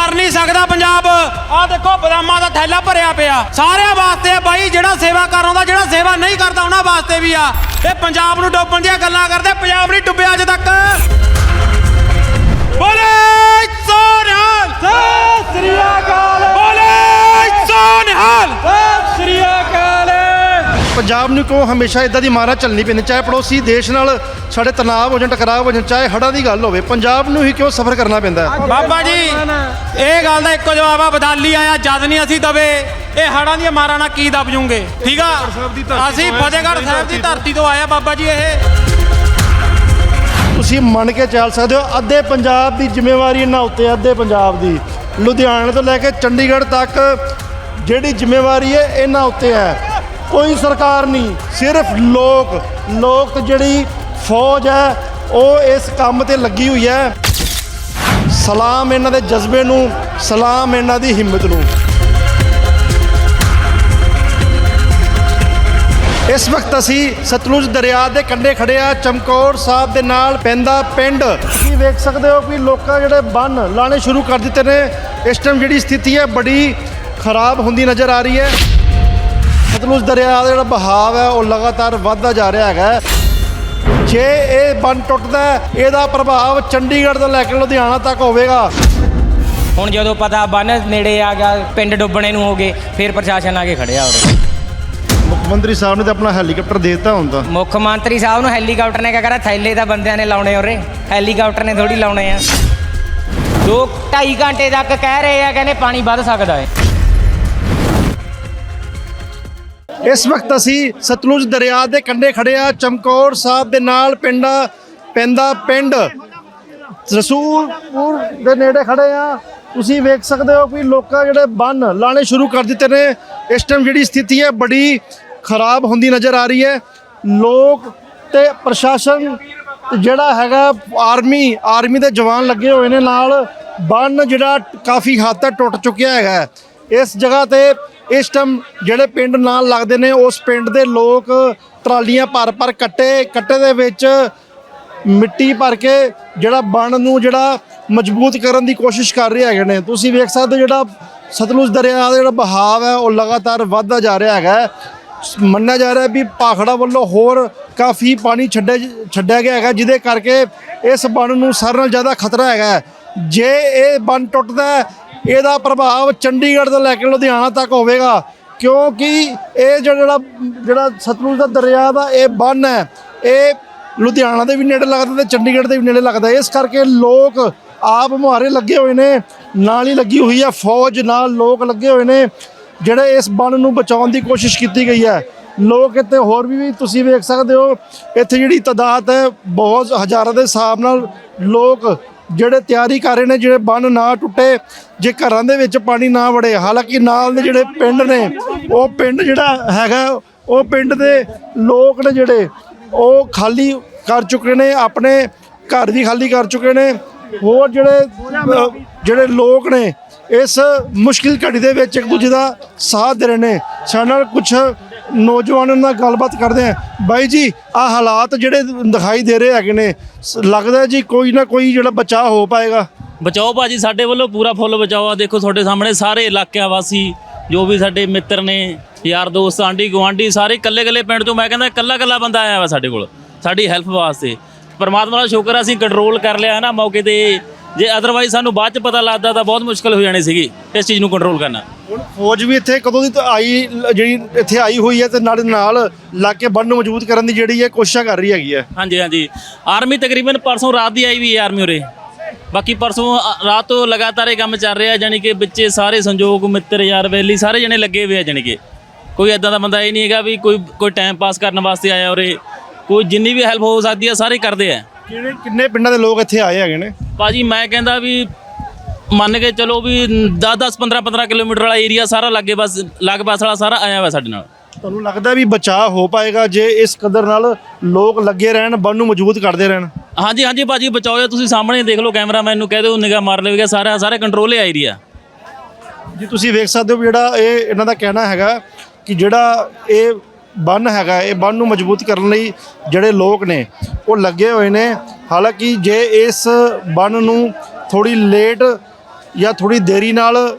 ਮਰ ਨਹੀਂ ਸਕਦਾ ਪੰਜਾਬ। ਆਹ ਦੇਖੋ ਬਦਾਮਾਂ ਦਾ ਥੈਲਾ ਭਰਿਆ ਪਿਆ। ਸਾਰਿਆਂ ਵਾਸਤੇ ਆ ਬਾਈ ਜਿਹੜਾ ਸੇਵਾ ਕਰ ਆਉਂਦਾ ਜਿਹੜਾ ਸੇਵਾ ਨਹੀਂ ਕਰਦਾ ਉਹਨਾਂ ਵਾਸਤੇ ਵੀ ਆ। ਇਹ ਪੰਜਾਬ ਨੂੰ ਡੋਬਣ ਦੀਆਂ ਗੱਲਾਂ ਕਰਦੇ ਪੰਜਾਬ ਨਹੀਂ ਡੁੱਬਿਆ ਅਜੇ ਤੱਕ। ਬੋਲੇ ਸੋਨਹਾਲ। ਸਤਿ ਸ੍ਰੀ ਅਕਾਲ। ਬੋਲੇ ਸੋਨਹਾਲ। ਸਤਿ ਸ੍ਰੀ ਅਕਾਲ। ਪੰਜਾਬ ਨੂੰ ਕੋ ਹਮੇਸ਼ਾ ਇਦਾਂ ਦੀ ਮਾਰਾ ਚੱਲਣੀ ਪੈਂਦੀ ਚਾਹੇ ਪੜੋਸੀ ਦੇਸ਼ ਨਾਲ ਸਾਡੇ ਤਣਾਅ ਹੋ ਜਾਣ ਟਕਰਾਅ ਹੋ ਜਾਣ ਚਾਹੇ ਹੜ੍ਹਾਂ ਦੀ ਗੱਲ ਹੋਵੇ ਪੰਜਾਬ ਨੂੰ ਹੀ ਕਿਉਂ ਸਫ਼ਰ ਕਰਨਾ ਪੈਂਦਾ ਹੈ? ਬਾਬਾ ਜੀ ਇਹ ਗੱਲ ਦਾ ਇੱਕੋ ਜਵਾਬ ਆ ਬਦਾਲੀ ਆਇਆ ਜਦ ਨਹੀਂ ਅਸੀਂ ਦਵੇ ਇਹ ਹੜਾਂ ਦੀਆਂ ਮਾਰਾਂ ਨਾਲ ਕੀ ਦਬ ਜੂਗੇ ਠੀਕ ਆ? ਅਸੀਂ ਫਤਿਹਗੜ੍ਹ ਸਾਹਿਬ ਦੀ ਧਰਤੀ ਤੋਂ ਆਇਆ ਬਾਬਾ ਜੀ ਇਹ। ਤੁਸੀਂ ਮੰਨ ਕੇ ਚੱਲ ਸਕਦੇ ਹੋ ਅੱਧੇ ਪੰਜਾਬ ਦੀ ਜ਼ਿੰਮੇਵਾਰੀ ਇਹਨਾਂ ਉੱਤੇ ਅੱਧੇ ਪੰਜਾਬ ਦੀ। ਲੁਧਿਆਣੇ ਤੋਂ ਲੈ ਕੇ ਚੰਡੀਗੜ੍ਹ ਤੱਕ ਜਿਹੜੀ ਜ਼ਿੰਮੇਵਾਰੀ ਹੈ ਇਹਨਾਂ ਉੱਤੇ ਹੈ। ਕੋਈ ਸਰਕਾਰ ਨਹੀਂ, ਸਿਰਫ ਲੋਕ ਲੋਕ ਤੇ ਜਿਹੜੀ ਫੌਜ ਹੈ, ਉਹ ਇਸ ਕੰਮ ਤੇ ਲੱਗੀ ਹੋਈ ਹੈ। ਸਲਾਮ ਇਹਨਾਂ ਦੇ ਜਜ਼ਬੇ ਨੂੰ, ਸਲਾਮ ਇਹਨਾਂ ਦੀ ਹਿੰਮਤ ਨੂੰ। ਇਸ ਵਕਤ ਅਸੀਂ ਸਤਲੁਜ ਦਰਿਆ ਦੇ ਕੰਢੇ ਖੜੇ ਆ, ਚਮਕੌਰ ਸਾਹਿਬ ਦੇ ਨਾਲ ਪੈਂਦਾ ਪਿੰਡ। ਤੁਸੀਂ ਵੇਖ ਸਕਦੇ ਹੋ ਕਿ ਲੋਕਾਂ ਜਿਹੜੇ ਬੰਨ ਲਾਣੇ ਸ਼ੁਰੂ ਕਰ ਦਿੱਤੇ ਨੇ। ਇਸ ਟਾਈਮ ਜਿਹੜੀ ਸਥਿਤੀ ਹੈ, ਬੜੀ ਖਰਾਬ ਹੁੰਦੀ ਨਜ਼ਰ ਆ ਰਹੀ ਹੈ। ਸਤਲੁਜ ਦਰਿਆ ਦਾ ਜਿਹੜਾ ਬਹਾਵ ਹੈ ਉਹ ਲਗਾਤਾਰ ਵੱਧਦਾ ਜਾ ਰਿਹਾ ਹੈਗਾ। ਜੇ ਇਹ ਬੰਨ ਟੁੱਟਦਾ ਹੈ, ਇਹਦਾ ਪ੍ਰਭਾਵ ਚੰਡੀਗੜ੍ਹ ਤੋਂ ਲੈ ਕੇ ਲੁਧਿਆਣਾ ਤੱਕ ਹੋਵੇਗਾ। ਹੁਣ ਜਦੋਂ ਪਤਾ ਬੰਨ ਨੇੜੇ ਆ ਗਿਆ ਪਿੰਡ ਡੁੱਬਣੇ ਨੂੰ ਹੋ ਗਏ ਫਿਰ ਪ੍ਰਸ਼ਾਸਨ ਆ ਕੇ ਖੜਿਆ ਉਰੇ। ਮੁੱਖ ਮੰਤਰੀ ਸਾਹਿਬ ਨੇ ਤਾਂ ਆਪਣਾ ਹੈਲੀਕਾਪਟਰ ਦੇ ਦਿੱਤਾ ਹੁੰਦਾ ਮੁੱਖ ਮੰਤਰੀ ਸਾਹਿਬ ਨੂੰ ਹੈਲੀਕਾਪਟਰ ਨੇ ਕਿਹਾ ਕਰਾ ਥੈਲੇ ਤਾਂ ਬੰਦਿਆਂ ਨੇ ਲਾਉਣੇ ਉਰੇ ਹੈਲੀਕਾਪਟਰ ਨੇ ਥੋੜੀ ਲਾਉਣੇ ਆ। ਦੋ ਢਾਈ ਘੰਟੇ ਤੱਕ ਕਹਿ ਰਹੇ ਆ ਕਹਿੰਦੇ ਪਾਣੀ ਵੱਧ ਸਕਦਾ ਹੈ। ਇਸ ਵਕਤ ਅਸੀਂ ਸਤਲੁਜ ਦਰਿਆ ਦੇ ਕੰਢੇ ਖੜੇ ਆ। ਚਮਕੌਰ ਸਾਹਿਬ ਦੇ ਨਾਲ ਪਿੰਡਾ, ਪੈਂਦਾ ਪਿੰਡ। ਰਸੂਲਪੁਰ ਦੇ ਨੇੜੇ ਖੜੇ ਆ। ਤੁਸੀਂ ਵੇਖ ਸਕਦੇ ਹੋ ਕਿ ਲੋਕਾਂ ਜਿਹੜੇ ਬੰਨ ਲਾਣੇ ਸ਼ੁਰੂ ਕਰ ਦਿੱਤੇ ਨੇ। ਇਸ ਟਾਈਮ ਜਿਹੜੀ ਸਥਿਤੀ ਹੈ, ਬੜੀ ਖਰਾਬ ਹੁੰਦੀ ਨਜ਼ਰ ਆ ਰਹੀ ਹੈ। ਲੋਕ ਤੇ ਪ੍ਰਸ਼ਾਸਨ ਜਿਹੜਾ ਹੈਗਾ, ਆਰਮੀ ਆਰਮੀ ਦੇ ਜਵਾਨ ਲੱਗੇ ਹੋਏ ਨੇ ਨਾਲ। ਬੰਨ ਜਿਹੜਾ ਕਾਫੀ ਹੱਦ ਤੱਕ ਟੁੱਟ ਚੁੱਕਿਆ ਹੈਗਾ ਹੈ। ਇਸ ਜਗ੍ਹਾ ਤੇ ਇਸ ਟਾਈਮ ਜਿਹੜੇ ਪਿੰਡ ਨਾਲ ਲੱਗਦੇ ਨੇ, ਉਸ ਪਿੰਡ ਦੇ ਲੋਕ ਟਰਾਲੀਆਂ ਭਰ ਭਰ ਕੱਟੇ ਕੱਟੇ ਦੇ ਵਿੱਚ ਮਿੱਟੀ ਭਰ ਕੇ ਜਿਹੜਾ ਬਣ ਨੂੰ ਜਿਹੜਾ ਮਜ਼ਬੂਤ ਕਰਨ ਦੀ ਕੋਸ਼ਿਸ਼ ਕਰ ਰਹੇ ਹੈਗੇ ਨੇ ਤੁਸੀਂ ਵੇਖ ਸਕਦੇ ਹੋ ਜਿਹੜਾ ਸਤਲੁਜ ਦਰਿਆ ਦਾ ਜਿਹੜਾ ਬਹਾਵ ਹੈ, ਉਹ ਲਗਾਤਾਰ ਵੱਧਦਾ ਜਾ ਰਿਹਾ ਹੈਗਾ ਹੈ। ਮੰਨਿਆ ਜਾ ਰਿਹਾ ਵੀ ਭਾਖੜਾ ਵੱਲੋਂ ਹੋਰ ਕਾਫੀ ਪਾਣੀ ਛੱਡਿਆ ਛੱਡਿਆ ਗਿਆ ਹੈਗਾ, ਜਿਹਦੇ ਕਰਕੇ ਇਸ ਬਣ ਨੂੰ ਸਾਰਿਆਂ ਨਾਲ ਜ਼ਿਆਦਾ ਖਤਰਾ ਹੈਗਾ ਜੇ ਇਹ ਬਣ ਟੁੱਟਦਾ ਇਹਦਾ ਪ੍ਰਭਾਵ ਚੰਡੀਗੜ੍ਹ ਤੋਂ ਲੈ ਕੇ ਲੁਧਿਆਣਾ ਤੱਕ ਹੋਵੇਗਾ। ਕਿਉਂਕਿ ਇਹ ਜਿਹੜਾ ਜਿਹੜਾ ਸਤਲੁਜ ਦਾ ਦਰਿਆ ਦਾ ਇਹ ਬੰਨ ਹੈ। ਇਹ ਲੁਧਿਆਣਾ ਦੇ ਵੀ ਨੇੜੇ ਲੱਗਦਾ ਤੇ ਚੰਡੀਗੜ੍ਹ ਦੇ ਵੀ ਨੇੜੇ ਲੱਗਦਾ। ਇਸ ਕਰਕੇ ਲੋਕ ਆਪ ਮੁਹਾਰੇ ਲੱਗੇ ਹੋਏ ਨੇ। ਨਾਲ ਹੀ ਲੱਗੀ ਹੋਈ ਹੈ ਫੌਜ, ਨਾਲ ਲੋਕ ਲੱਗੇ ਹੋਏ ਨੇ, ਜਿਹੜੇ ਇਸ ਬੰਨ ਨੂੰ ਬਚਾਉਣ ਦੀ ਕੋਸ਼ਿਸ਼ ਕੀਤੀ ਗਈ ਹੈ। ਲੋਕ ਇੱਥੇ ਹੋਰ ਵੀ ਵੀ ਤੁਸੀਂ ਵੇਖ ਸਕਦੇ ਹੋ। ਇੱਥੇ ਜਿਹੜੀ ਤਾਦਾਦ ਹੈ, ਬਹੁਤ ਹਜ਼ਾਰਾਂ ਦੇ ਹਿਸਾਬ ਨਾਲ ਲੋਕ ਜਿਹੜੇ ਤਿਆਰੀ ਕਰ ਰਹੇ ਨੇ, ਜਿਹੜੇ ਬੰਨ ਨਾ ਟੁੱਟੇ, ਜੇ ਘਰਾਂ ਦੇ ਵਿੱਚ ਪਾਣੀ ਨਾ ਵੜੇ, ਹਾਲਾਂਕਿ ਨਾਲ ਦੇ ਜਿਹੜੇ ਪਿੰਡ ਨੇ, ਉਹ ਪਿੰਡ ਜਿਹੜਾ ਹੈਗਾ, ਉਹ ਪਿੰਡ ਦੇ ਲੋਕ ਨੇ ਜਿਹੜੇ, ਉਹ ਖਾਲੀ ਕਰ ਚੁੱਕੇ ਨੇ, ਆਪਣੇ ਘਰ ਵੀ ਖਾਲੀ ਕਰ ਚੁੱਕੇ ਨੇ। ਹੋਰ ਜਿਹੜੇ ਜਿਹੜੇ ਲੋਕ ਨੇ, ਇਸ ਮੁਸ਼ਕਿਲ ਘੜੀ ਦੇ ਵਿੱਚ ਇੱਕ ਦੂਜੇ ਦਾ ਸਾਥ ਦੇ ਰਹੇ ਨੇ। ਸਾਡੇ ਨਾਲ ਕੁਝ ਨੌਜਵਾਨਾਂ ਨਾਲ ਗੱਲਬਾਤ ਕਰਦੇ ਆ। ਬਾਈ ਜੀ ਆ ਹਾਲਾਤ ਜਿਹੜੇ ਦਿਖਾਈ ਦੇ ਰਹੇ ਹੈਗੇ ਨੇ, ਸ- ਲੱਗਦਾ ਜੀ ਕੋਈ ਨਾ ਕੋਈ ਜਿਹੜਾ ਬਚਾਅ ਹੋ ਪਾਏਗਾ। ਬਚਾਓ ਭਾਜੀ, ਸਾਡੇ ਵੱਲੋਂ ਪੂਰਾ ਫੁੱਲ ਬਚਾਓ ਆ। ਦੇਖੋ ਤੁਹਾਡੇ ਸਾਹਮਣੇ ਸਾਰੇ ਇਲਾਕਿਆਂ ਵਾਸੀ, ਜੋ ਵੀ ਸਾਡੇ ਮਿੱਤਰ ਨੇ, ਯਾਰ ਦੋਸਤ, ਆਂਢੀ ਗੁਆਂਢੀ, ਸਾਰੇ ਇਕੱਲੇ ਇਕੱਲੇ ਪਿੰਡ ਤੋਂ ਮੈਂ ਕਹਿੰਦਾ ਇਕੱਲਾ ਇਕੱਲਾ ਬੰਦਾ ਆਇਆ ਵਾ ਸਾਡੇ ਕੋਲ, ਸਾਡੀ ਹੈਲਪ ਵਾਸਤੇ। ਪਰਮਾਤਮਾ ਦਾ ਸ਼ੁਕਰ ਆ, ਅਸੀਂ ਕੰਟਰੋਲ ਕਰ ਲਿਆ ਹੈ ਨਾ, ਮੌਕੇ ਤੇ ਜੇ ਅਦਰਵਾਈਜ਼ ਸਾਨੂੰ ਬਾਅਦ ਚ ਪਤਾ ਲੱਗਦਾ ਤਾਂ ਬਹੁਤ ਮੁਸ਼ਕਲ ਹੋ ਜਾਣੀ ਸੀਗੀ ਇਸ ਚੀਜ਼ ਨੂੰ ਕੰਟਰੋਲ ਕਰਨਾ। ਹੁਣ ਫੌਜ ਵੀ ਇੱਥੇ ਕਦੋਂ ਦੀ ਤਾਂ ਆਈ ਲ- ਜਿਹੜੀ ਇੱਥੇ ਆਈ ਹੋਈ ਹੈ ਤੇ ਨਾਲ ਨਾਲ ਲਾ ਕੇ ਬੰਨ ਨੂੰ ਮਜ਼ਬੂਤ ਕਰਨ ਦੀ ਜਿਹੜੀ ਹੈ ਕੋਸ਼ਿਸ਼ਾਂ ਕਰ ਰਹੀ ਹੈਗੀ ਹੈ। ਹਾਂਜੀ ਹਾਂਜੀ। ਆਰਮੀ ਤਕਰੀਬਨ ਪਰਸੋਂ ਰਾਤ ਦੀ ਆਈ ਵੀ ਹੈ ਆਰਮੀ ਉਰੇ। ਬਾਕੀ ਪਰਸੋਂ ਅ, ਰਾਤ ਤੋਂ ਲਗਾਤਾਰ ਇਹ ਕੰਮ ਚੱਲ ਰਿਹਾ ਜਾਨੀ ਕਿ ਬੱਚੇ ਸਾਰੇ ਸੰਯੋਗ ਮਿੱਤਰ ਯਾਰ ਵੈਲੀ ਸਾਰੇ ਜਣੇ ਲੱਗੇ ਹੋਏ ਆ ਜਾਨੀ ਕਿ। ਕੋਈ ਐਦਾਂ ਦਾ ਬੰਦਾ ਇਹ ਨਹੀਂ ਹੈਗਾ ਵੀ ਕੋਈ ਕੋਈ ਟਾਈਮ ਪਾਸ ਕਰਨ ਵਾਸਤੇ ਆਇਆ ਉਰੇ। ਕੋਈ ਜਿੰਨੀ ਵੀ ਹੈਲਪ ਹੋ ਸਕਦੀ ਆ ਸਾਰੇ ਕਰਦੇ ਆ। ਕਿਹੜੇ ਕਿੰਨੇ ਪਿੰਡਾਂ ਦੇ ਲੋਕ ਇੱਥੇ ਆਏ ਹੈਗੇ ਨੇ? ਭਾਜੀ ਮੈਂ ਕਹਿੰਦਾ ਵੀ ਮੰਨ ਕੇ ਚਲੋ ਵੀ 10 10 15 15 ਕਿਲੋਮੀਟਰ ਵਾਲਾ ਏਰੀਆ ਸਾਰਾ ਲਾਗੇ ਬਸ ਲਾਗ ਪਾਸ ਵਾਲਾ ਸਾਰਾ ਆਇਆ ਹੋਇਆ ਸਾਡੇ ਨਾਲ। ਤੁਹਾਨੂੰ ਲੱਗਦਾ ਵੀ ਬਚਾਅ ਹੋ ਪਾਏਗਾ ਜੇ ਇਸ ਕਦਰ ਨਾਲ ਲੋਕ ਲੱਗੇ ਰਹਿਣ ਬੰਨ ਨੂੰ ਮਜ਼ਬੂਤ ਕਰਦੇ ਰਹਿਣ? ਹਾਂਜੀ ਹਾਂਜੀ ਭਾਜੀ ਬਚਾਓ ਜੀ, ਤੁਸੀਂ ਸਾਹਮਣੇ ਦੇਖ ਲਓ ਕੈਮਰਾਮੈਨ ਨੂੰ ਕਹਿ ਦਿਓ ਨਿਗਾਹ ਮਾਰ ਲਵੇਗਾ ਸਾਰਾ ਸਾਰੇ ਕੰਟਰੋਲ ਹੈ ਏਰੀਆ ਜੀ ਤੁਸੀਂ ਵੇਖ ਸਕਦੇ ਹੋ ਵੀ ਜਿਹੜਾ ਇਹ ਇਹਨਾਂ ਦਾ ਕਹਿਣਾ ਹੈਗਾ ਕਿ ਜਿਹੜਾ ਇਹ ਬੰਨ ਹੈਗਾ ਇਹ ਬੰਨ ਨੂੰ ਮਜ਼ਬੂਤ ਕਰਨ ਲਈ ਜਿਹੜੇ ਲੋਕ ਨੇ, ਉਹ ਲੱਗੇ ਹੋਏ ਨੇ। ਹਾਲਾਂਕਿ ਜੇ ਇਸ ਬੰਨ ਨੂੰ ਥੋੜੀ ਲੇਟ ਜਾਂ ਥੋੜੀ ਦੇਰੀ ਨਾਲ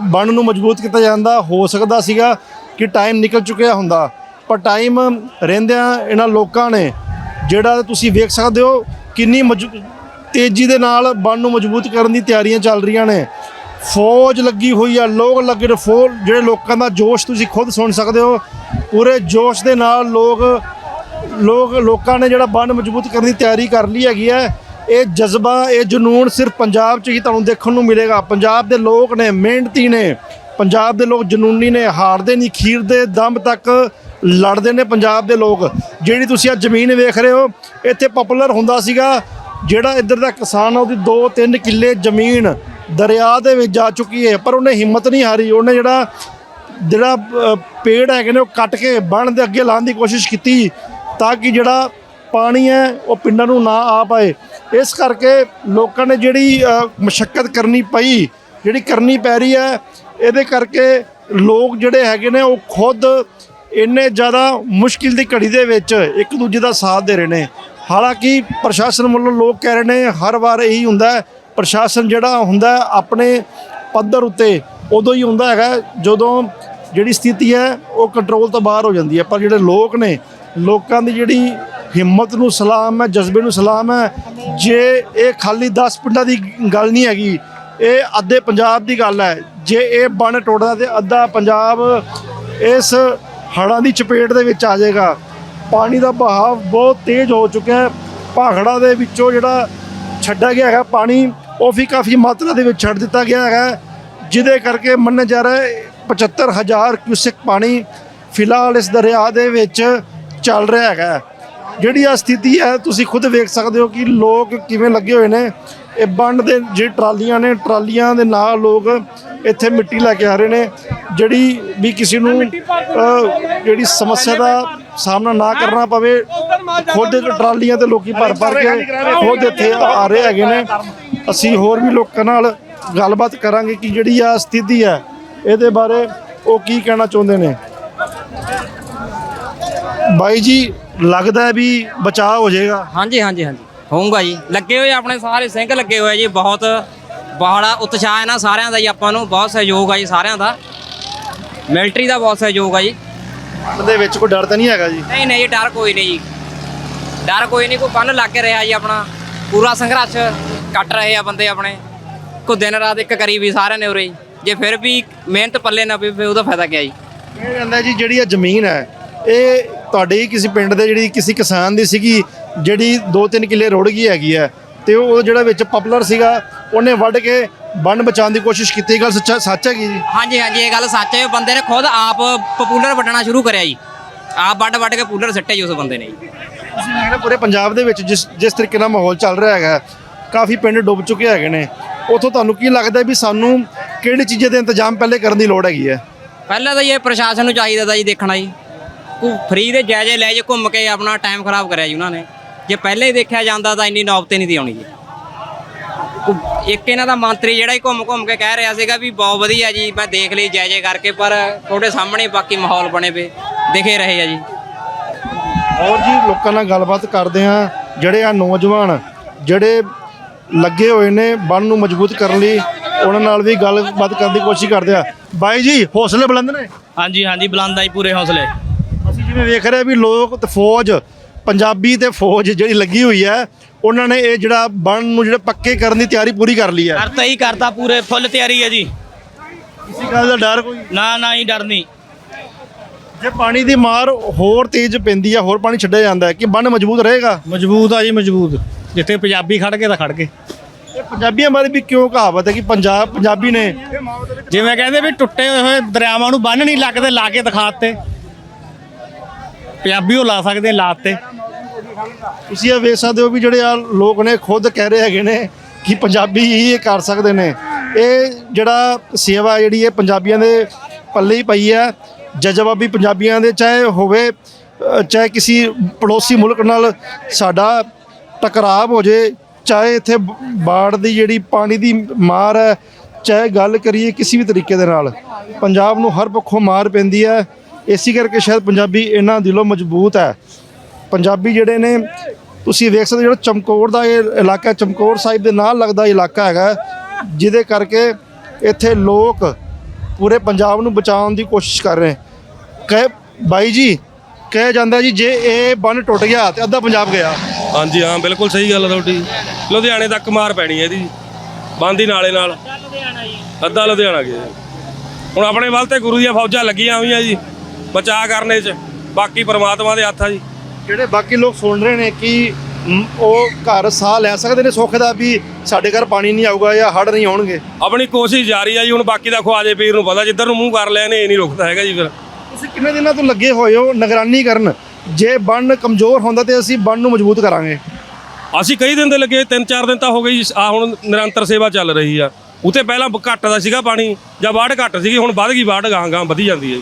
ਬੰਨ ਨੂੰ ਮਜ਼ਬੂਤ ਕੀਤਾ ਜਾਂਦਾ, ਹੋ ਸਕਦਾ ਸੀਗਾ ਕਿ ਟਾਈਮ ਨਿਕਲ ਚੁੱਕਿਆ ਹੁੰਦਾ। ਪਰ ਟਾਈਮ ਰਹਿੰਦਿਆਂ ਇਹਨਾਂ ਲੋਕਾਂ ਨੇ, ਜਿਹੜਾ ਤੁਸੀਂ ਵੇਖ ਸਕਦੇ ਹੋ, ਕਿੰਨੀ ਮਜ਼ਬੂ- ਤੇਜ਼ੀ ਦੇ ਨਾਲ ਬੰਨ ਨੂੰ ਮਜ਼ਬੂਤ ਕਰਨ ਦੀ ਤਿਆਰੀਆਂ ਚੱਲ ਰਹੀਆਂ ਨੇ। ਫੌਜ ਲੱਗੀ ਹੋਈ ਆ, ਲੋਕ ਲੱਗੇ ਫੌਜ ਜਿਹੜੇ ਲੋਕਾਂ ਦਾ ਜੋਸ਼ ਤੁਸੀਂ ਖੁਦ ਸੁਣ ਸਕਦੇ ਹੋ ਪੂਰੇ ਜੋਸ਼ ਦੇ ਨਾਲ ਲੋਕ ਲੋਕ, ਲੋਕਾਂ ਨੇ ਜਿਹੜਾ ਬੰਨ ਮਜ਼ਬੂਤ ਕਰਨ ਦੀ ਤਿਆਰੀ ਕਰ ਲਈ ਹੈਗੀ ਹੈ। ਇਹ ਜਜ਼ਬਾ, ਇਹ ਜਨੂਨ ਸਿਰਫ ਪੰਜਾਬ 'ਚ ਹੀ ਤੁਹਾਨੂੰ ਦੇਖਣ ਨੂੰ ਮਿਲੇਗਾ। ਪੰਜਾਬ ਦੇ ਲੋਕ ਨੇ, ਮਿਹਨਤੀ ਨੇ, ਪੰਜਾਬ ਦੇ ਲੋਕ ਜਨੂਨੀ ਨੇ, ਹਾਰਦੇ ਨਹੀਂ ਖੀਰ ਦੇ ਦਮ ਤੱਕ ਲੜਦੇ ਨੇ ਪੰਜਾਬ ਦੇ ਲੋਕ। ਜਿਹੜੀ ਤੁਸੀਂ ਆ ਜ਼ਮੀਨ ਵੇਖ ਰਹੇ ਹੋ, ਇੱਥੇ ਪਪੂਲਰ ਹੁੰਦਾ ਸੀਗਾ, ਜਿਹੜਾ ਇੱਧਰ ਦਾ ਕਿਸਾਨ ਆ, ਉਹਦੀ 2-3 ਕਿੱਲੇ ਜ਼ਮੀਨ ਦਰਿਆ ਦੇ ਵਿੱਚ ਜਾ ਚੁੱਕੀ ਹੈ, ਪਰ ਉਹਨੇ ਹਿੰਮਤ ਨਹੀਂ ਹਾਰੀ। ਉਹਨੇ ਜਿਹੜਾ ਜਿਹੜਾ ਪੇੜ ਹੈਗੇ ਨੇ ਉਹ ਕੱਟ ਕੇ ਬਣ ਦੇ ਅੱਗੇ ਲਾਉਣ ਦੀ ਕੋਸ਼ਿਸ਼ ਕੀਤੀ ਤਾਂ ਕਿ ਜਿਹੜਾ ਪਾਣੀ ਹੈ ਉਹ ਪਿੰਡਾਂ ਨੂੰ ਨਾ ਆ ਪਾਏ। ਇਸ ਕਰਕੇ ਲੋਕਾਂ ਨੇ ਜਿਹੜੀ ਮਸ਼ੱਕਤ ਕਰਨੀ ਪਈ, ਜਿਹੜੀ ਕਰਨੀ ਪੈ ਰਹੀ ਹੈ, ਇਹਦੇ ਕਰਕੇ ਲੋਕ ਜਿਹੜੇ ਹੈਗੇ ਨੇ ਉਹ ਖੁਦ ਇੰਨੇ ਜ਼ਿਆਦਾ ਮੁਸ਼ਕਿਲ ਦੀ ਘੜੀ ਦੇ ਵਿੱਚ ਇੱਕ ਦੂਜੇ ਦਾ ਸਾਥ ਦੇ ਰਹੇ ਨੇ। ਹਾਲਾਂਕਿ ਪ੍ਰਸ਼ਾਸਨ ਵੱਲੋਂ ਲੋਕ ਕਹਿ ਰਹੇ ਨੇ, ਹਰ ਵਾਰ ਇਹੀ ਹੁੰਦਾ ਪ੍ਰਸ਼ਾਸਨ ਜਿਹੜਾ ਹੁੰਦਾ ਆਪਣੇ ਪੱਧਰ ਉੱਤੇ ਉਦੋਂ ਹੀ ਹੁੰਦਾ ਹੈਗਾ, ਜਦੋਂ ਜਿਹੜੀ ਸਥਿਤੀ ਹੈ, ਉਹ ਕੰਟਰੋਲ ਤੋਂ ਬਾਹਰ ਹੋ ਜਾਂਦੀ ਹੈ। ਪਰ ਜਿਹੜੇ ਲੋਕ ਨੇ, ਲੋਕਾਂ ਦੀ ਜਿਹੜੀ ਹਿੰਮਤ ਨੂੰ ਸਲਾਮ ਹੈ, ਜਜ਼ਬੇ ਨੂੰ ਸਲਾਮ ਹੈ, ਜੇ ਇਹ ਖਾਲੀ 10 ਪਿੰਡਾਂ ਦੀ ਗੱਲ ਨਹੀਂ ਹੈਗੀ, ਇਹ ਅੱਧੇ ਪੰਜਾਬ ਦੀ ਗੱਲ ਹੈ। ਜੇ ਇਹ ਬਣ ਟੁੱਟਦਾ ਤੇ ਅੱਧਾ ਪੰਜਾਬ ਇਸ ਹੜ੍ਹਾਂ ਦੀ ਚਪੇਟ ਦੇ ਵਿੱਚ ਆ ਜਾਏਗਾ। ਪਾਣੀ ਦਾ ਬਹਾਵ ਬਹੁਤ ਤੇਜ਼ ਹੋ ਚੁੱਕਿਆ ਹੈ। ਭਾਖੜਾ ਦੇ ਵਿੱਚੋਂ ਜਿਹੜਾ ਛੱਡਿਆ ਗਿਆ ਹੈਗਾ ਪਾਣੀ, ਉਹ ਵੀ ਕਾਫੀ ਮਾਤਰਾ ਦੇ ਵਿੱਚ ਛੱਡ ਦਿੱਤਾ ਗਿਆ ਹੈਗਾ। ਜਿਹਦੇ ਕਰਕੇ ਮੰਨਿਆ ਜਾ ਰਿਹਾ 75000 ਕਿਊਸਿਕ ਪਾਣੀ ਫਿਲਹਾਲ ਇਸ ਦਰਿਆ ਦੇ ਵਿੱਚ ਚੱਲ ਰਿਹਾ ਹੈਗਾ ਜਿਹੜੀ ਆ ਸਥਿਤੀ ਹੈ, ਤੁਸੀਂ ਖੁਦ ਵੇਖ ਸਕਦੇ ਹੋ ਕਿ ਲੋਕ ਕਿਵੇਂ ਲੱਗੇ ਹੋਏ ਨੇ। ਇਹ ਬੰਡ ਦੇ ਜਿਹੜੀ ਟਰਾਲੀਆਂ ਨੇ, ਟਰਾਲੀਆਂ ਦੇ ਨਾਲ ਲੋਕ ਇੱਥੇ ਮਿੱਟੀ ਲੈ ਕੇ ਆ ਰਹੇ ਨੇ। ਜਿਹੜੀ ਵੀ ਕਿਸੇ ਨੂੰ ਜਿਹੜੀ ਸਮੱਸਿਆ ਦਾ ਸਾਹਮਣਾ ਨਾ ਕਰਨਾ ਪਵੇ, ਖੁਦ ਟਰਾਲੀਆਂ ਤੇ ਲੋਕੀ ਭਰ ਭਰ ਕੇ ਖੁਦ ਇੱਥੇ ਆ ਰਹੇ ਹੈਗੇ ਨੇ। ਅਸੀਂ ਹੋਰ ਵੀ ਲੋਕਾਂ ਨਾਲ ਗੱਲਬਾਤ ਕਰਾਂਗੇ ਕਿ ਜਿਹੜੀ ਆ ਸਥਿਤੀ ਹੈ ਇਹਦੇ ਬਾਰੇ ਉਹ ਕੀ ਕਹਿਣਾ ਚਾਹੁੰਦੇ ਨੇ? ਬਾਈ ਜੀ ਲੱਗਦਾ ਵੀ ਬਚਾਅ ਹੋ ਜਾਏਗਾ। ਹਾਂਜੀ ਹਾਂਜੀ ਹਾਂਜੀ। ਹੋਊਗਾ ਜੀ। ਲੱਗੇ ਹੋਏ ਆਪਣੇ ਸਾਰੇ ਸਿੰਘ ਲੱਗੇ ਹੋਏ ਜੀ ਬਹੁਤ ਬੜਾ ਉਤਸ਼ਾਹ ਹੈ ਨਾ ਸਾਰਿਆਂ ਦਾ ਜੀ ਆਪਾਂ ਨੂੰ ਬਹੁਤ ਸਹਿਯੋਗ ਆ ਜੀ ਸਾਰਿਆਂ ਦਾ। ਮਿਲਟਰੀ ਦਾ ਬਹੁਤ ਸਹਿਯੋਗ ਆ ਜੀ। ਦੇ ਵਿੱਚ ਕੋਈ ਡਰ ਤਾਂ ਨਹੀਂ ਹੈਗਾ ਜੀ? ਨਹੀਂ ਨਹੀਂ ਡਰ ਕੋਈ ਨਹੀਂ ਜੀ। ਡਰ ਕੋਈ ਨਹੀਂ ਕੋਈ ਬੰਨ ਲੱਗ ਕੇ ਰਿਹਾ ਜੀ ਆਪਣਾ। ਪੂਰਾ ਸੰਘਰਸ਼ ਕੱਟ ਰਹੇ ਆ ਬੰਦੇ ਆਪਣੇ। ਕੋ ਦਿਨ ਰਾਤ ਇੱਕ ਕਰੀ ਵੀ ਸਾਰਿਆਂ ਨੇ ਉਰੇ ਜੀ। ਫਿਰ ਵੀ ਮਿਹਨਤ ਪੱਲੇ ਨਾ ਪਈ ਫਿਰ ਉਹਦਾ ਫਾਇਦਾ ਕੀ ਜੀ? ਇਹ ਕਹਿੰਦਾ ਜੀ ਜਿਹੜੀ ਇਹ ਜ਼ਮੀਨ ਹੈ ਇਹ ਤੁਹਾਡੇ ਹੀ ਕਿਸੇ ਪਿੰਡ ਦੇ ਜਿਹੜੀ ਕਿਸੇ ਕਿਸਾਨ ਦੀ ਸੀਗੀ ਜਿਹੜੀ 2-3 ਕਿੱਲੇ ਰੁੜ ਗਈ ਹੈਗੀ ਹੈ ਤੇ ਉਹ ਜਿਹੜਾ ਵਿੱਚ ਪਪੂਲਰ ਸੀਗਾ ਉਹਨੇ ਵੱਢ ਕੇ ਬੰਨ ਬਚਾਉਣ ਦੀ ਕੋਸ਼ਿਸ਼ ਕੀਤੀ ਗੱਲ ਸੱਚਾ ਸੱਚ ਹੈਗੀ ਜੀ? ਹਾਂਜੀ ਹਾਂਜੀ ਇਹ ਗੱਲ ਸੱਚ ਹੈ ਬੰਦੇ ਨੇ ਖੁਦ ਆਪ ਪਪੂਲਰ ਵੱਢਣਾ ਸ਼ੁਰੂ ਕਰਿਆ ਜੀ। ਆਪ ਵੱਢ ਵੱਢ ਕੇ ਪੂਲਰ ਸਿੱਟੇ ਜੀ ਉਸ ਬੰਦੇ ਨੇ ਜੀ। ਤੁਸੀਂ ਕਹਿੰਦੇ ਪੂਰੇ ਪੰਜਾਬ ਦੇ ਵਿੱਚ ਜਿਸ ਜਿਸ ਤਰੀਕੇ ਨਾਲ ਮਾਹੌਲ ਚੱਲ ਰਿਹਾ ਹੈਗਾ ਕਾਫੀ ਪਿੰਡ ਡੁੱਬ ਚੁੱਕੇ ਹੈਗੇ ਨੇ। ਉਥੋਂ ਤੁਹਾਨੂੰ ਕੀ ਲੱਗਦਾ ਵੀ ਸਾਨੂੰ ਕਿਹੜੀ ਚੀਜ਼ਾਂ ਦੇ ਇੰਤਜ਼ਾਮ ਪਹਿਲੇ ਕਰਨ ਦੀ ਲੋੜ ਹੈਗੀ ਹੈ? ਪਹਿਲਾਂ ਤਾਂ ਇਹ ਪ੍ਰਸ਼ਾਸਨ ਨੂੰ ਚਾਹੀਦਾ ਤਾਂ ਜੀ ਦੇਖਣਾ ਜੀ। ਕੋ ਫ੍ਰੀ ਦੇ ਜਾਇਜ਼ੇ ਲੈ ਜੇ ਘੁੰਮ ਕੇ ਆਪਣਾ ਟਾਈਮ ਖਰਾਬ ਕਰਿਆ ਜੀ ਉਹਨਾਂ ਨੇ। ਜੇ ਪਹਿਲਾਂ ਹੀ ਦੇਖਿਆ ਜਾਂਦਾ ਤਾਂ ਇੰਨੀ ਨੌਬਤ ਨਹੀਂ ਦੀ ਆਉਣੀ ਜੀ। ਇੱਕ ਇਹਨਾਂ ਦਾ ਮੰਤਰੀ ਜਿਹੜਾ ਹੀ ਘੁੰਮ ਘੁੰਮ ਕੇ ਕਹਿ ਰਿਹਾ ਸੀਗਾ ਵੀ ਬਹੁਤ ਵਧੀਆ ਜੀ ਮੈਂ ਦੇਖ ਲਈ ਜਾਇਜ਼ੇ ਕਰਕੇ ਪਰ ਤੁਹਾਡੇ ਸਾਹਮਣੇ ਬਾਕੀ ਮਾਹੌਲ ਬਣੇ ਪਏ ਦਿਖੇ ਰਹੇ ਆ ਜੀ। ਹੋਰ ਜੀ ਲੋਕਾਂ ਨਾਲ ਗੱਲਬਾਤ ਕਰਦੇ ਆ ਜਿਹੜੇ ਆ ਨੌਜਵਾਨ ਜਿਹੜੇ ਲੱਗੇ ਹੋਏ ਨੇ ਬੰਨ ਨੂੰ ਮਜ਼ਬੂਤ ਕਰਨ ਲਈ ਉਹਨਾਂ ਨਾਲ ਵੀ ਗੱਲਬਾਤ ਕਰਨ ਦੀ ਕੋਸ਼ਿਸ਼ ਕਰਦੇ ਆ। ਬਾਈ ਜੀ ਹੌਸਲੇ ਬੁਲੰਦ ਨੇ? ਹਾਂਜੀ ਹਾਂਜੀ ਬੁਲੰਦ ਆਈ ਪੂਰੇ ਹੌਸਲੇ। ਅਸੀਂ ਜਿਵੇਂ ਵੇਖ ਰਹੇ ਆ ਵੀ ਲੋਕ ਤੇ ਫੌਜ ਪੰਜਾਬੀ ਤੇ ਫੌਜ ਜਿਹੜੀ ਲੱਗੀ ਹੋਈ ਹੈ ਉਹਨਾਂ ਨੇ ਇਹ ਜਿਹੜਾ ਬੰਨ ਨੂੰ ਜਿਹੜੇ ਪੱਕੇ ਕਰਨ ਦੀ ਤਿਆਰੀ ਪੂਰੀ ਕਰ ਲਈ ਹੈ ਕਰਤਾ ਹੀ ਕਰਤਾ ਪੂਰੇ ਫੁੱਲ ਤਿਆਰੀ ਹੈ ਜੀ। ਕਿਸੇ ਗੱਲ ਦਾ ਡਰ ਕੋਈ? ਨਾ ਨਾ ਹੀ ਡਰ ਨਹੀਂ। ਜੇ ਪਾਣੀ ਦੀ ਮਾਰ ਹੋਰ ਤੇਜ਼ ਪੈਂਦੀ ਆ ਹੋਰ ਪਾਣੀ ਛੱਡਿਆ ਜਾਂਦਾ ਹੈ ਕਿ ਬੰਨ ਮਜ਼ਬੂਤ ਰਹੇਗਾ? ਮਜ਼ਬੂਤ ਆ ਜੀ ਮਜ਼ਬੂਤ। ਜਿੱਥੇ ਪੰਜਾਬੀ ਖੜ ਕੇ ਤਾਂ ਖੜ ਗਏ ਇਹ ਪੰਜਾਬੀਆਂ ਬਾਰੇ ਵੀ ਕਿਉਂ ਕਹਾਵਤ ਹੈ ਕਿ ਪੰਜਾਬ ਪੰਜਾਬੀ ਨੇ ਜਿਵੇਂ ਕਹਿੰਦੇ ਵੀ ਟੁੱਟੇ ਹੋਏ ਦਰਿਆਵਾਂ ਨੂੰ ਬੰਨ ਨਹੀਂ ਲੱਗਦੇ ਲਾ ਕੇ ਦਿਖਾਤੇ ਪੰਜਾਬੀ ਉਹ ਲਾ ਸਕਦੇ ਲਾਤੇ ਤੁਸੀਂ ਇਹ ਵੇਖ ਸਕਦੇ ਹੋ ਵੀ ਜਿਹੜੇ ਆ ਲੋਕ ਨੇ ਖੁਦ ਕਹਿ ਰਹੇ ਹੈਗੇ ਨੇ ਕਿ ਪੰਜਾਬੀ ਹੀ ਇਹ ਕਰ ਸਕਦੇ ਨੇ। ਇਹ ਜਿਹੜਾ ਸੇਵਾ ਜਿਹੜੀ ਇਹ ਪੰਜਾਬੀਆਂ ਦੇ ਪੱਲੇ ਹੀ ਪਈ ਹੈ। ਜਜ਼ਬਾਬੀ ਪੰਜਾਬੀਆਂ ਦੇ ਚਾਹੇ ਹੋਵੇ ਚਾਹੇ ਕਿਸੇ ਪੜੋਸੀ ਮੁਲਕ ਨਾਲ ਸਾਡਾ ਟਕਰਾਵ ਹੋ ਜੇ ਚਾਹੇ ਇੱਥੇ ਬਾੜ ਦੀ ਜਿਹੜੀ ਪਾਣੀ ਦੀ ਮਾਰ ਹੈ, ਚਾਹੇ ਗੱਲ ਕਰੀਏ ਕਿਸੇ ਵੀ ਤਰੀਕੇ ਦੇ ਨਾਲ, ਪੰਜਾਬ ਨੂੰ ਹਰ ਪੱਖੋਂ ਮਾਰ ਪੈਂਦੀ ਹੈ। ਇਸੇ ਕਰਕੇ ਸ਼ਾਇਦ ਪੰਜਾਬੀ ਇਹਨਾਂ ਦਿਲੋਂ ਮਜ਼ਬੂਤ ਹੈ। ਪੰਜਾਬੀ ਜਿਹੜੇ ਨੇ, ਤੁਸੀਂ ਵੇਖ ਸਕਦੇ ਜਿਹੜਾ ਚਮਕੌਰ ਦਾ ਇਹ ਇਲਾਕਾ ਚਮਕੌਰ ਸਾਹਿਬ ਦੇ ਨਾਲ ਲੱਗਦਾ ਇਲਾਕਾ ਹੈਗਾ। ਜਿਹਦੇ ਕਰਕੇ ਇੱਥੇ ਲੋਕ ਪੂਰੇ ਪੰਜਾਬ ਨੂੰ ਬਚਾਉਣ ਦੀ ਕੋਸ਼ਿਸ਼ ਕਰ ਰਹੇ ਕਹੇ ਬਾਈ ਜੀ, ਕਿਹਾ ਜਾਂਦਾ ਜੀ, ਜੇ ਇਹ ਬੰਨ ਟੁੱਟ ਗਿਆ ਤੇ ਅੱਧਾ ਪੰਜਾਬ ਗਿਆ। ਹਾਂਜੀ ਹਾਂ ਬਿਲਕੁਲ ਸਹੀ ਗੱਲ ਹੈ ਤੁਹਾਡੀ। ਲੁਧਿਆਣੇ ਤੱਕ ਮਾਰ ਪੈਣੀ ਹੈ ਇਹਦੀ। ਬੰਦੀ ਨਾਲੇ ਨਾਲ। ਅੱਧਾ ਲੁਧਿਆਣਾ ਗਿਆ। ਹੁਣ ਆਪਣੇ ਵੱਲ ਤੇ ਗੁਰੂ ਦੀਆਂ ਫੌਜਾਂ ਲੱਗੀਆਂ ਹੋਈਆਂ ਜੀ। ਬਚਾਅ ਕਰਨੇ 'ਚ। ਬਾਕੀ ਪ੍ਰਮਾਤਮਾ ਦੇ ਹੱਥ ਆ ਜੀ। ਜਿਹੜੇ ਬਾਕੀ ਲੋਕ ਸੁਣ ਰਹੇ ਨੇ ਕਿ ਉਹ ਘਰ ਸਾਹ ਲੈ ਸਕਦੇ ਨੇ ਸੁੱਖ ਦਾ ਵੀ ਸਾਡੇ ਘਰ ਪਾਣੀ ਨਹੀਂ ਆਊਗਾ ਜਾਂ ਹੜ੍ਹ ਨਹੀਂ ਆਉਣਗੇ। ਆਪਣੀ ਕੋਸ਼ਿਸ਼ ਜਾਰੀ ਆ ਜੀ। ਹੁਣ ਬਾਕੀ ਦਾ ਖਵਾਜੇ ਪੀਰ ਨੂੰ ਪਤਾ ਜਿੱਧਰ ਨੂੰ ਮੂੰਹ ਕਰ ਲਿਆ ਨੇ ਇਹ ਨਹੀਂ ਰੁਕਦਾ ਹੈਗਾ ਜੀ ਫਿਰ। ਤੁਸੀਂ ਕਿੰਨੇ ਦਿਨਾਂ ਤੋਂ ਲੱਗੇ ਹੋਏ ਹੋ ਨਿਗਰਾਨੀ ਕਰਨ? ਜੇ ਬੰਨ ਕਮਜ਼ੋਰ ਹੁੰਦਾ ਤੇ ਅਸੀਂ ਬੰਨ ਨੂੰ ਮਜ਼ਬੂਤ ਕਰਾਂਗੇ। ਅਸੀਂ ਕਈ ਦਿਨ ਦੇ ਲੱਗੇ ਤਿੰਨ ਚਾਰ ਦਿਨ ਤਾਂ ਹੋ ਗਏ ਜੀ ਆ ਹੁਣ ਨਿਰੰਤਰ ਸੇਵਾ ਚੱਲ ਰਹੀ ਆ। ਉਤੇ ਪਹਿਲਾਂ ਘੱਟ ਦਾ ਸੀਗਾ ਪਾਣੀ ਜਾਂ ਬਾੜ ਘੱਟ ਸੀਗੀ ਹੁਣ ਵੱਧ ਗਈ ਬਾੜ ਗਾਂ ਗਾਂ ਵਧੀ ਜਾਂਦੀ ਹੈ।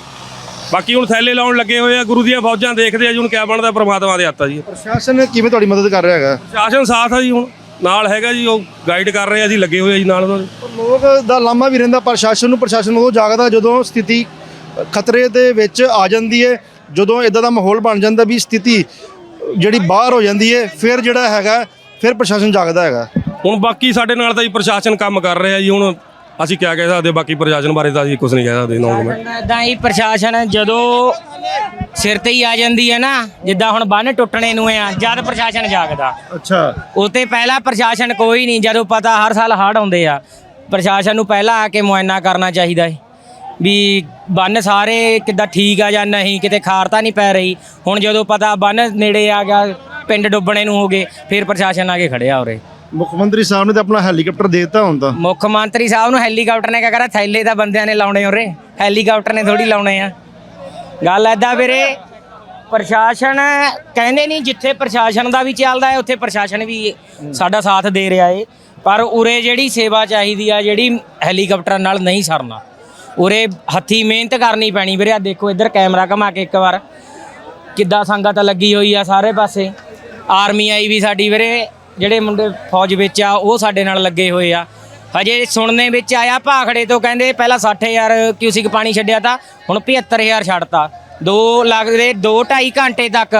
ਬਾਕੀ ਹੁਣ ਥੈਲੇ ਲਾਉਣ ਲੱਗੇ ਹੋਏ ਆ ਗੁਰੂ ਦੀਆਂ ਫੌਜਾਂ ਦੇਖਦੇ ਆ ਜੀ ਹੁਣ ਕਿਆ ਬਣਦਾ ਪ੍ਰਮਾਤਮਾ ਦੇ ਹੱਥ ਆ ਜੀ। ਪ੍ਰਸ਼ਾਸਨ ਕਿਵੇਂ ਤੁਹਾਡੀ ਮਦਦ ਕਰ ਰਿਹਾ ਹੈਗਾ? ਸ਼ਾਸਨ ਸਾਥ ਆ ਜੀ ਹੁਣ ਨਾਲ ਹੈਗਾ ਜੀ ਉਹ ਗਾਈਡ ਕਰ ਰਹੇ ਆ ਜੀ ਲੱਗੇ ਹੋਏ ਆ ਜੀ ਨਾਲ ਉਹਨਾਂ ਦੇ। ਲੋਕ ਦਾ ਲਾਮਾ ਵੀ ਰਹਿੰਦਾ ਪ੍ਰਸ਼ਾਸਨ ਨੂੰ ਪ੍ਰਸ਼ਾਸਨ ਉਦੋਂ ਜਾਗਦਾ ਜਦੋਂ ਸਥਿਤੀ ਖਤਰੇ ਦੇ ਵਿੱਚ ਆ ਜਾਂਦੀ ਹੈ ਜਦੋਂ ਇਦਾਂ ਦਾ ਮਾਹੌਲ ਬਣ ਜਾਂਦਾ ਵੀ ਸਥਿਤੀ ਜਿਹੜੀ ਬਾਹਰ ਹੋ ਜਾਂਦੀ ਹੈ ਫਿਰ ਜਿਹੜਾ ਹੈਗਾ ਫਿਰ ਪ੍ਰਸ਼ਾਸਨ ਜਾਗਦਾ ਹੈਗਾ। ਹੁਣ ਬਾਕੀ ਸਾਡੇ ਨਾਲ ਤਾਂ ਜੀ ਪ੍ਰਸ਼ਾਸਨ ਕੰਮ ਕਰ ਰਿਹਾ ਜੀ ਹੁਣ ਅਸੀਂ ਕਿਆ ਕਹਿ ਸਕਦੇ ਬਾਕੀ ਪ੍ਰਸ਼ਾਸਨ ਬਾਰੇ ਤਾਂ ਅਸੀਂ ਕੁਝ ਨਹੀਂ ਕਹਿ ਸਕਦੇ ਨੋ ਕਮੈਂਟ ਇਦਾਂ ਹੀ ਪ੍ਰਸ਼ਾਸਨ ਜਦੋਂ ਸਿਰ ਤੇ ਹੀ ਆ ਜਾਂਦੀ ਹੈ ਨਾ ਜਿੱਦਾਂ ਹੁਣ ਬੰਨ ਟੁੱਟਣੇ ਨੂੰ ਆ ਜਦ ਪ੍ਰਸ਼ਾਸਨ ਜਾਗਦਾ। ਅੱਛਾ। ਉਤੇ ਪਹਿਲਾ ਪ੍ਰਸ਼ਾਸਨ ਕੋਈ ਨਹੀਂ ਜਦੋਂ ਪਤਾ ਹਰ ਸਾਲ ਹੜ੍ਹ ਆਉਂਦੇ ਆ ਪ੍ਰਸ਼ਾਸਨ ਨੂੰ ਪਹਿਲਾਂ ਆ ਕੇ ਮੁਆਇਨਾ ਕਰਨਾ ਚਾਹੀਦਾ ਹੈ ਵੀ ਬੰਨ ਸਾਰੇ ਕਿੱਦਾਂ ਠੀਕ ਆ ਜਾਂ ਨਹੀਂ ਕਿਤੇ ਖਾਰ ਤਾਂ ਨਹੀਂ ਪੈ ਰਹੀ। ਹੁਣ ਜਦੋਂ ਪਤਾ ਬੰਨ ਨੇੜੇ ਆ ਗਿਆ ਪਿੰਡ ਡੁੱਬਣੇ ਨੂੰ ਹੋ ਗਏ ਫਿਰ ਪ੍ਰਸ਼ਾਸਨ ਆ ਕੇ ਖੜਿਆ ਉਰੇ। ਮੁੱਖ ਮੰਤਰੀ ਸਾਹਿਬ ਨੇ ਤਾਂ ਆਪਣਾ ਹੈਲੀਕਾਪਟਰ ਦੇ ਦਿੱਤਾ ਹੁਣ ਤਾਂ। ਮੁੱਖ ਮੰਤਰੀ ਸਾਹਿਬ ਨੂੰ ਹੈਲੀਕਾਪਟਰ ਨੇ ਕਿਹਾ ਕਰਾ ਥੈਲੇ ਤਾਂ ਬੰਦਿਆਂ ਨੇ ਲਾਉਣੇ ਉਰੇ ਹੈਲੀਕਾਪਟਰ ਨੇ ਥੋੜੀ ਲਾਉਣੇ ਆ। ਗੱਲ ਐਦਾਂ ਵੀਰੇ ਪ੍ਰਸ਼ਾਸਨ ਕਹਿੰਦੇ ਨਹੀਂ ਜਿੱਥੇ ਪ੍ਰਸ਼ਾਸਨ ਦਾ ਵੀ ਚੱਲਦਾ ਹੈ ਉੱਥੇ ਪ੍ਰਸ਼ਾਸਨ ਵੀ ਸਾਡਾ ਸਾਥ ਦੇ ਰਿਹਾ ਏ। ਪਰ ਉਰੇ ਜਿਹੜੀ ਸੇਵਾ ਚਾਹੀਦੀ ਆ ਜਿਹੜੀ ਹੈਲੀਕਾਪਟਰ ਨਾਲ ਨਹੀਂ ਸਰਨਾ। ਉਰੇ ਹੱਥੀ ਮਿਹਨਤ ਕਰਨੀ ਪੈਣੀ ਵੀਰੇ। ਆ ਦੇਖੋ, ਇੱਧਰ ਕੈਮਰਾ ਘੁਮਾ ਕੇ ਇੱਕ ਵਾਰ। ਕਿੱਦਾਂ ਸੰਗਤ ਲੱਗੀ ਹੋਈ ਆ ਸਾਰੇ ਪਾਸੇ। ਆਰਮੀ ਆਈ ਵੀ ਸਾਡੀ ਵੀਰੇ। ਜਿਹੜੇ ਮੁੰਡੇ ਫੌਜ ਵਿੱਚ ਆ, ਉਹ ਸਾਡੇ ਨਾਲ ਲੱਗੇ ਹੋਏ ਆ। ਹਜੇ ਸੁਣਨੇ ਵਿੱਚ ਆਇਆ, ਭਾਖੜੇ ਤੋਂ ਕਹਿੰਦੇ ਪਹਿਲਾਂ 60000 ਕਿਊਸਿਕ ਪਾਣੀ ਛੱਡਿਆ ਤਾਂ, ਹੁਣ 75000 ਛੱਡਤਾ। ਦੋ ਲੱਗਦੇ 2 2.5 ਘੰਟੇ ਤੱਕ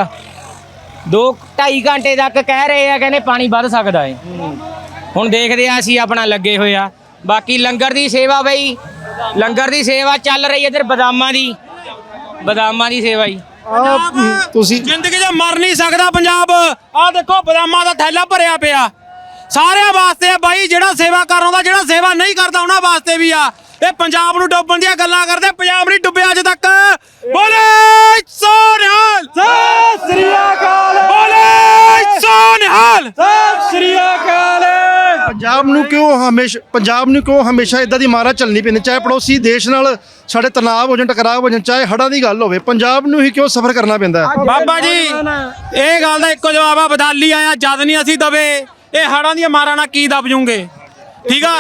2 2.5 ਘੰਟੇ ਤੱਕ ਕਹਿ ਰਹੇ ਆ, ਕਹਿੰਦੇ ਪਾਣੀ ਵੱਧ ਸਕਦਾ ਏ। ਹੁਣ ਦੇਖਦੇ ਆ ਅਸੀਂ ਆਪਣਾ ਲੱਗੇ ਹੋਏ ਆ। ਬਾਕੀ ਲੰਗਰ ਦੀ ਸੇਵਾ ਬਈ ਲੰਗਰ ਦੀ ਸੇਵਾ ਚੱਲ ਰਹੀ ਹੈ ਇਧਰ ਬਦਾਮਾਂ ਦੀ। ਬਦਾਮਾਂ ਦੀ ਸੇਵਾ ਜੀ। ਤੁਸੀਂ ਜ਼ਿੰਦਗੀ 'ਚ ਮਰ ਨਹੀਂ ਸਕਦਾ ਪੰਜਾਬ। ਆਹ ਦੇਖੋ ਬਦਾਮਾਂ ਦਾ ਥੈਲਾ ਭਰਿਆ ਪਿਆ। ਸਾਰਿਆਂ ਵਾਸਤੇ ਆ ਬਾਈ ਜਿਹੜਾ ਸੇਵਾ ਕਰ ਆਉਂਦਾ ਜਿਹੜਾ ਸੇਵਾ ਨਹੀਂ ਕਰਦਾ ਉਹਨਾਂ ਵਾਸਤੇ ਵੀ ਆ। ਇਹ ਪੰਜਾਬ ਨੂੰ ਡੁੱਬਣ ਦੀਆਂ ਗੱਲਾਂ ਕਰਦੇ ਪੰਜਾਬ ਨਹੀਂ ਡੁੱਬਿਆ ਅੱਜ ਤੱਕ ਬੋਲੇ ਸੋਨਿਹਾਲ ਸਤਿ ਸ੍ਰੀ ਅਕਾਲ ਬੋਲੇ ਸੋਨਿਹਾਲ ਸਤਿ ਸ੍ਰੀ ਅਕਾਲ ਪੰਜਾਬ ਨੂੰ ਕਿਉਂ ਹਮੇਸ਼ਾ ਪੰਜਾਬ ਨੂੰ ਕਿਉਂ ਹਮੇਸ਼ਾ ਇਦਾਂ ਦੀ ਮਾਰਾ ਚੱਲਣੀ ਪੈਂਦੀ? ਚਾਹੇ ਪੜੋਸੀ ਦੇਸ਼ ਨਾਲ ਸਾਡੇ ਤਣਾਅ ਹੋ ਜਾਣ ਟਕਰਾਅ ਹੋ ਜਾਣ ਚਾਹੇ ਹੜ੍ਹਾਂ ਦੀ ਗੱਲ ਹੋਵੇ ਪੰਜਾਬ ਨੂੰ ਹੀ ਕਿਉਂ ਸਫਰ ਕਰਨਾ ਪੈਂਦਾ? ਬਾਬਾ ਜੀ ਇਹ ਗੱਲ ਦਾ ਇੱਕੋ ਜਵਾਬ ਆ ਬਦਾਲੀ ਆਇਆ ਜਦ ਨਹੀਂ ਅਸੀਂ ਦਵੇ ਇਹ ਹੜਾਂ ਦੀਆਂ ਮਾਰਾਂ ਨਾਲ ਕੀ ਦਬ ਜੂਗੇ? ਠੀਕ ਆ?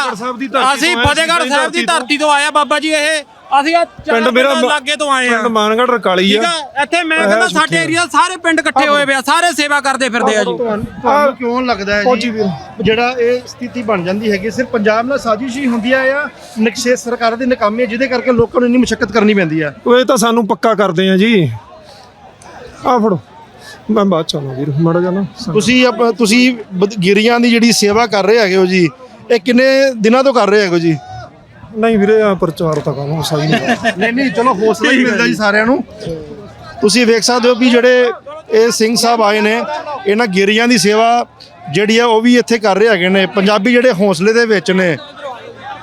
ਅਸੀਂ ਫਤਿਹਗੜ੍ਹ ਸਾਹਿਬ ਦੀ ਧਰਤੀ ਤੋਂ ਆਇਆ ਬਾਬਾ ਜੀ ਇਹ ਅਸੀਂ ਆ ਪਿੰਡ ਮੇਰਾ ਲਾਗੇ ਤੋਂ ਆਏ ਆ। ਪਿੰਡ ਮਾਨਗੜ ਰਕਾਲੀ ਠੀਕ ਆ? ਆ ਇੱਥੇ ਮੈਂ ਕਹਿੰਦਾ ਸਾਡੇ ਏਰੀਆ ਸਾਰੇ ਪਿੰਡ ਇਕੱਠੇ ਹੋਏ ਪਿਆ ਸਾਰੇ ਸੇਵਾ ਕਰਦੇ ਫਿਰਦੇ ਆ ਜੀ। ਤੁਹਾਨੂੰ ਕਿਉਂ ਲੱਗਦਾ ਹੈ ਜੀ? ਜਿਹੜਾ ਇਹ ਸਥਿਤੀ ਬਣ ਜਾਂਦੀ ਹੈਗੀ ਸਿਰਫ ਪੰਜਾਬ ਨਾਲ ਸਾਜ਼ਿਸ਼ ਹੀ ਹੁੰਦੀ ਹੈ ਜਾਂ ਨਕਸ਼ੇ ਸਰਕਾਰ ਦੀ ਨਾਕਾਮੀ ਹੈ ਜਿਹਦੇ ਕਰਕੇ ਲੋਕਾਂ ਨੂੰ ਇੰਨੀ ਮੁਸ਼ਕਲ ਕਰਨੀ ਪੈਂਦੀ ਹੈ ਉਹ ਇਹ ਤਾਂ ਸਾਨੂੰ ਪੱਕਾ ਕਰਦੇ ਆ ਜੀ। ਆ ਫੜੋ। ਮੈਂ ਬਾਅਦ ਚ ਆਉਣਾ ਵੀਰ ਮੜ ਜਾਣਾ ਤੁਸੀਂ ਤੁਸੀਂ ਗਿਰੀਆਂ ਦੀ ਜਿਹੜੀ ਸੇਵਾ ਕਰ ਰਹੇ ਹੈਗੇ ਹੋ ਜੀ ਇਹ ਕਿੰਨੇ ਦਿਨਾਂ ਤੋਂ ਕਰ ਰਹੇ ਹੈਗੇ ਹੋ ਜੀ? ਨਹੀਂ ਵੀਰੇ ਆ ਪ੍ਰਚਾਰ ਤਾਂ ਕੰਮ ਸਹੀ ਨਹੀਂ ਨਹੀਂ ਨਹੀਂ ਚਲੋ ਹੌਸਲਾ ਹੀ ਮਿਲਦਾ ਜੀ ਸਾਰਿਆਂ ਨੂੰ। ਤੁਸੀਂ ਵੇਖ ਸਕਦੇ ਹੋ ਵੀ ਜਿਹੜੇ ਇਹ ਸਿੰਘ ਸਾਹਿਬ ਆਏ ਨੇ ਇਹਨਾਂ ਗਿਰੀਆਂ ਦੀ ਸੇਵਾ ਜਿਹੜੀ ਆ ਉਹ ਵੀ ਇੱਥੇ ਕਰ ਰਹੇ ਹੈਗੇ ਨੇ। ਪੰਜਾਬੀ ਜਿਹੜੇ ਹੌਸਲੇ ਦੇ ਵਿੱਚ ਨੇ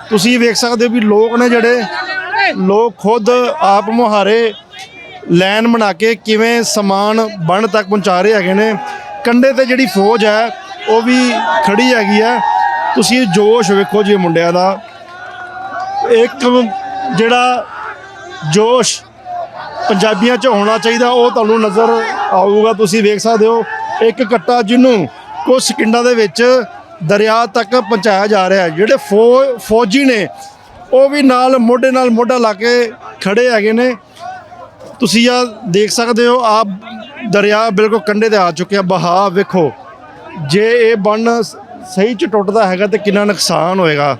ਤੁਸੀਂ ਵੇਖ ਸਕਦੇ ਹੋ ਵੀ ਲੋਕ ਨੇ ਜਿਹੜੇ ਲੋਕ ਖੁਦ ਆਪ ਮੁਹਾਰੇ ਲਾਈਨ ਬਣਾ ਕੇ ਕਿਵੇਂ ਸਮਾਨ ਬਣ ਤੱਕ ਪਹੁੰਚਾ ਰਹੇ ਹੈਗੇ ਨੇ। ਕੰਡੇ ਤੇ ਜਿਹੜੀ ਫੌਜ ਹੈ ਉਹ ਵੀ ਖੜੀ ਹੈਗੀ ਹੈ। ਤੁਸੀਂ ਜੋਸ਼ ਵੇਖੋ ਜੀ ਮੁੰਡਿਆਂ ਦਾ। ਇੱਕ ਜਿਹੜਾ ਜੋਸ਼ ਪੰਜਾਬੀਆਂ 'ਚ ਹੋਣਾ ਚਾਹੀਦਾ, ਉਹ ਤੁਹਾਨੂੰ ਨਜ਼ਰ ਆਊਗਾ, ਤੁਸੀਂ ਵੇਖ ਸਕਦੇ ਹੋ। ਇੱਕ ਕੱਟਾ ਜਿਹਨੂੰ ਕੁਝ ਸਕਿੰਡਾਂ ਦੇ ਵਿੱਚ ਦਰਿਆ ਤੱਕ ਪਹੁੰਚਾਇਆ ਜਾ ਰਿਹਾ ਹੈ। ਜਿਹੜੇ ਫੌ- ਫੌਜੀ ਨੇ, ਉਹ ਵੀ ਨਾਲ ਮੋਢੇ ਨਾਲ ਮੋਢਾ ਲਾ ਕੇ ਖੜੇ ਹੈਗੇ ਨੇ। ਤੁਸੀਂ ਆ ਦੇਖ ਸਕਦੇ ਹੋ ਆ ਦਰਿਆ ਬਿਲਕੁਲ ਕੰਢੇ ਤੇ ਆ ਚੁੱਕਿਆ ਬਹਾਵ ਵੇਖੋ, ਜੇ ਇਹ ਬੰਨ ਸਹੀ ਚ ਟੁੱਟਦਾ ਹੈਗਾ ਤੇ ਕਿੰਨਾ ਨੁਕਸਾਨ ਹੋਏਗਾ।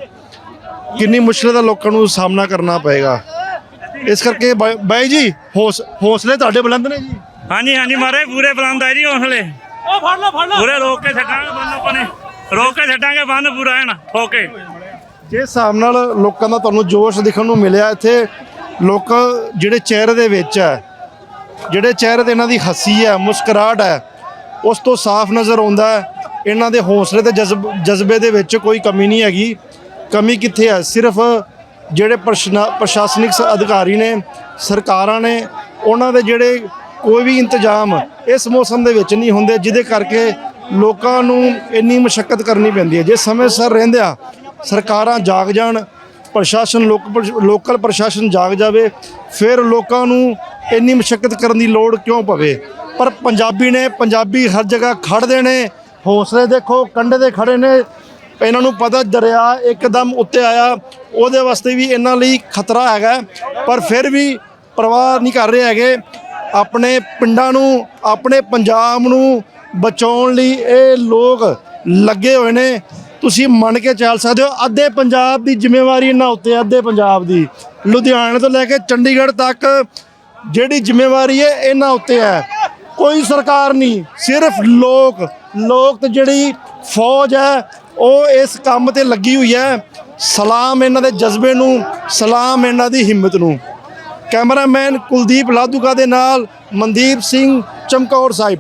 ਕਿੰਨੀ ਮੁਸ਼ਕਲ ਦਾ ਲੋਕਾਂ ਨੂੰ ਸਾਹਮਣਾ ਕਰਨਾ ਪਏਗਾ। ਇਸ ਕਰਕੇ ਬਾਈ ਬਾਈ ਜੀ ਹੌਸ ਹੌਸਲੇ ਤੁਹਾਡੇ ਬੁਲੰਦ ਨੇ ਜੀ? ਹਾਂਜੀ ਹਾਂਜੀ ਮਾਰੇ ਪੂਰੇ ਬੁਲੰਦ ਹੈ ਜੀ ਹੌਸਲੇ। ਉਹ ਫੜ ਲਓ ਫੜ ਲਓ। ਪੂਰੇ ਰੋਕ ਕੇ ਛੱਡਾਂਗੇ ਬੰਨ ਆਪਾਂ ਨੇ। ਰੋਕ ਕੇ ਛੱਡਾਂਗੇ ਬੰਨ ਪੂਰਾ ਐਨ ਓਕੇ ਜਿਸ ਹਿਸਾਬ ਨਾਲ ਲੋਕਾਂ ਦਾ ਤੁਹਾਨੂੰ ਜੋਸ਼ ਦਿਖਣ ਨੂੰ ਮਿਲਿਆ ਇੱਥੇ ਲੋਕ ਜਿਹੜੇ ਚਿਹਰੇ ਦੇ ਵਿੱਚ ਹੈ ਜਿਹੜੇ ਚਿਹਰੇ ਤੇ ਇਹਨਾਂ ਦੀ ਹੱਸੀ ਹੈ ਮੁਸਕਰਾਹਟ ਹੈ ਉਸ ਤੋਂ ਸਾਫ਼ ਨਜ਼ਰ ਆਉਂਦਾ ਹੈ। ਇਹਨਾਂ ਦੇ ਹੌਸਲੇ ਤੇ ਜਜ਼ਬ ਜਜ਼ਬੇ ਦੇ ਵਿੱਚ ਕੋਈ ਕਮੀ ਨਹੀਂ ਹੈਗੀ। ਕਮੀ ਕਿੱਥੇ ਹੈ? ਸਿਰਫ ਜਿਹੜੇ ਪ੍ਰਸ਼ਨਾ- ਪ੍ਰਸ਼ਾਸਨਿਕ ਸ- ਅਧਿਕਾਰੀ ਨੇ, ਸਰਕਾਰਾਂ ਨੇ, ਉਹਨਾਂ ਦੇ ਜਿਹੜੇ ਕੋਈ ਵੀ ਇੰਤਜ਼ਾਮ ਇਸ ਮੌਸਮ ਦੇ ਵਿੱਚ ਨਹੀਂ ਹੁੰਦੇ, ਜਿਹਦੇ ਕਰਕੇ ਲੋਕਾਂ ਨੂੰ ਇੰਨੀ ਮੁਸ਼ਕਲ ਕਰਨੀ ਪੈਂਦੀ ਹੈ। ਜੇ ਸਮੇਂ ਸਿਰ ਰਹਿੰਦਿਆਂ ਸਰਕਾਰਾਂ ਜਾਗ ਜਾਣ, ਪ੍ਰਸ਼ਾਸਨ ਲੋਕ ਲੋਕਲ ਪ੍ਰਸ਼ਾਸਨ ਜਾਗ ਜਾਵੇ, ਫਿਰ ਲੋਕਾਂ ਨੂੰ ਇੰਨੀ ਮੁਸ਼ਕਲ ਕਰਨ ਦੀ ਲੋੜ ਕਿਉਂ ਪਵੇ? ਪਰ ਪੰਜਾਬੀ ਨੇ ਪੰਜਾਬੀ ਹਰ ਜਗ੍ਹਾ ਖੜਦੇ ਨੇ, ਹੌਸਲੇ ਦੇਖੋ, ਕੰਢੇ ਦੇ ਖੜੇ ਨੇ ਇਹਨਾਂ ਨੂੰ ਪਤਾ ਦਰਿਆ ਇੱਕਦਮ ਉੱਤੇ ਆਇਆ। ਉਹਦੇ ਵਾਸਤੇ ਵੀ ਇਹਨਾਂ ਲਈ ਖਤਰਾ ਹੈਗਾ। ਪਰ ਫਿਰ ਵੀ ਪਰਵਾਹ ਨਹੀਂ ਕਰ ਰਹੇ ਹੈਗੇ। ਆਪਣੇ ਪਿੰਡਾਂ ਨੂੰ, ਆਪਣੇ ਪੰਜਾਬ ਨੂੰ ਬਚਾਉਣ ਲਈ ਇਹ ਲੋਕ ਲੱਗੇ ਹੋਏ ਨੇ। ਤੁਸੀਂ ਮੰਨ ਕੇ ਚੱਲ ਸਕਦੇ ਹੋ, ਅੱਧੇ ਪੰਜਾਬ ਦੀ ਜ਼ਿੰਮੇਵਾਰੀ ਇਹਨਾਂ ਉੱਤੇ ਅੱਧੇ ਪੰਜਾਬ ਦੀ। ਲੁਧਿਆਣੇ ਤੋਂ ਲੈ ਕੇ ਚੰਡੀਗੜ੍ਹ ਤੱਕ ਜਿਹੜੀ ਜ਼ਿੰਮੇਵਾਰੀ ਹੈ, ਇਹਨਾਂ ਉੱਤੇ ਹੈ। ਕੋਈ ਸਰਕਾਰ ਨਹੀਂ, ਸਿਰਫ ਲੋਕ। ਲੋਕ ਤੇ ਜਿਹੜੀ ਫੌਜ ਹੈ ਉਹ ਇਸ ਕੰਮ ਤੇ ਲੱਗੀ ਹੋਈ ਹੈ। ਸਲਾਮ ਇਹਨਾਂ ਦੇ ਜਜ਼ਬੇ ਨੂੰ, ਸਲਾਮ ਇਹਨਾਂ ਦੀ ਹਿੰਮਤ ਨੂੰ। ਕੈਮਰਾਮੈਨ ਕੁਲਦੀਪ ਲਾਦੂਕਾ ਦੇ ਨਾਲ ਮਨਦੀਪ ਸਿੰਘ ਚਮਕੌਰ ਸਾਹਿਬ।